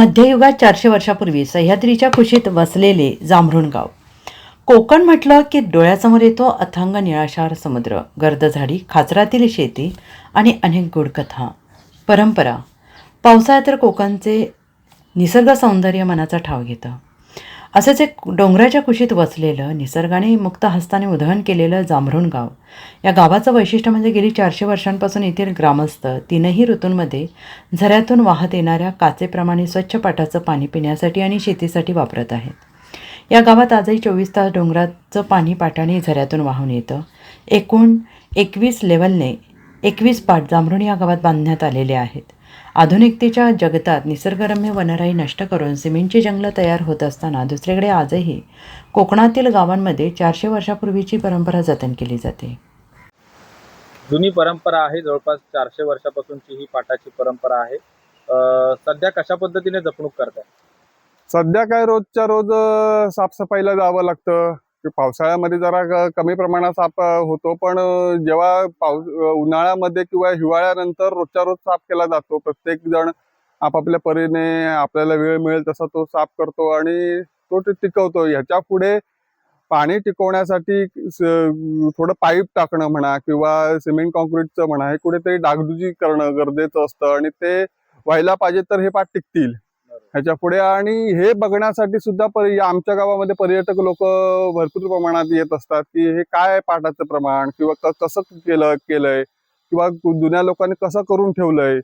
मध्ययुगात चारशे वर्षापूर्वी सह्याद्रीच्या कुशीत वसलेले जांभरुण गाव कोकण म्हटलं की डोळ्यासमोर येतो अथांग निळाशार समुद्र गर्द झाडी खाचरातील शेती आणि अनेक गोडकथा परंपरा. पावसाळ्यात तर कोकणचे निसर्ग सौंदर्य मनाचा ठाव घेतं. असंच एक डोंगराच्या कुशीत वसलेलं निसर्गाने मुक्त हस्ताने उधळण केलेलं जांभरुण गाव. या गावाचं वैशिष्ट्य म्हणजे गेली चारशे वर्षांपासून येथील ग्रामस्थ तीनही ऋतूंमध्ये झऱ्यातून वाहत येणाऱ्या काचेप्रमाणे स्वच्छ पाटाचं पाणी पिण्यासाठी आणि शेतीसाठी वापरत आहेत. या गावात आजही चोवीस तास डोंगराचं पाणी पाटाने झऱ्यातून वाहून येतं. एकूण एकवीस लेवलने एकवीस पाट जांभरुण या गावात बांधण्यात आलेले आहेत. आधुनिकतेच्या जगतात निसर्गरम्य वनराई नष्ट करून सिमेंटची जंगलं तयार होत असताना दुसरीकडे आजही कोकणातील गावांमध्ये चारशे वर्षापूर्वीची परंपरा जतन केली जाते. जुनी परंपरा आहे जवळपास चारशे वर्षापासूनची ही पाटाची परंपरा आहे. अं, सध्या कशा पद्धतीने जपणूक करताय? सध्या काय रोजच्या रोज साफसफाईला जावं लागतं. की पावसाळ्यामध्ये जरा कमी प्रमाणात साफ होतो. पण जेव्हा पाऊस उन्हाळ्यामध्ये किंवा हिवाळ्यानंतर रोजच्या रोज साफ केला जातो. प्रत्येक जण आपापल्या परीने आपल्याला वेळ मिळेल तसा तो साफ करतो आणि तो टिकवतो. ह्याच्या पुढे पाणी टिकवण्यासाठी थोडं पाईप टाकणं म्हणा किंवा सिमेंट कॉन्क्रीटचं म्हणा हे कुठेतरी डागडुजी करणं गरजेचं असतं आणि ते व्हायला पाहिजे तर हे पाठ टिकतील. ह्याच्या पुढे आणि हे बघण्यासाठी सुद्धा परि आमच्या गावामध्ये पर्यटक लोक भरपूर प्रमाणात येत असतात की हे काय पाटाचं प्रमाण किंवा क- कसं केलं केलंय किंवा जुन्या लोकांनी कसं करून ठेवलंय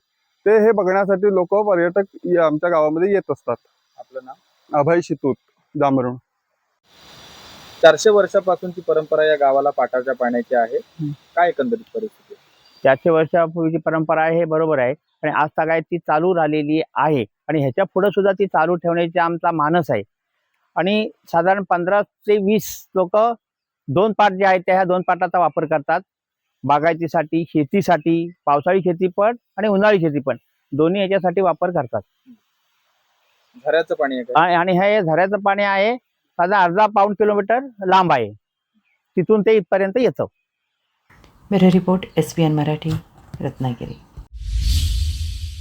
ते हे बघण्यासाठी लोक पर्यटक या आमच्या गावामध्ये येत असतात. आपलं नाव? अभय शितूत जांभरुण. चारशे वर्षापासूनची परंपरा या गावाला पाटाच्या पाण्याची आहे. काय एकंदरीत परिस्थिती? चारशे वर्षापूर्वीची परंपरा आहे हे बरोबर आहे. आणि आज सगळ्यात ती चालू राहिलेली आहे. आणि ह्याच्या पुढे सुद्धा ती चालू ठेवण्याची आमचा मानस आहे. आणि साधारण पंधरा ते वीस लोक दोन पाट जे आहेत त्या ह्या दोन पाटाचा वापर करतात. बागायतीसाठी शेतीसाठी पावसाळी शेती पण आणि उन्हाळी शेती पण. दोन्ही याच्यासाठी वापर करतात. झऱ्याचं पाणी आहे आणि हे झऱ्याचं पाणी आहे. साधा अर्धा पाऊण किलोमीटर लांब आहे. तिथून ते इथपर्यंत येतं. Bureau report S P N Marathi Ratnagiri.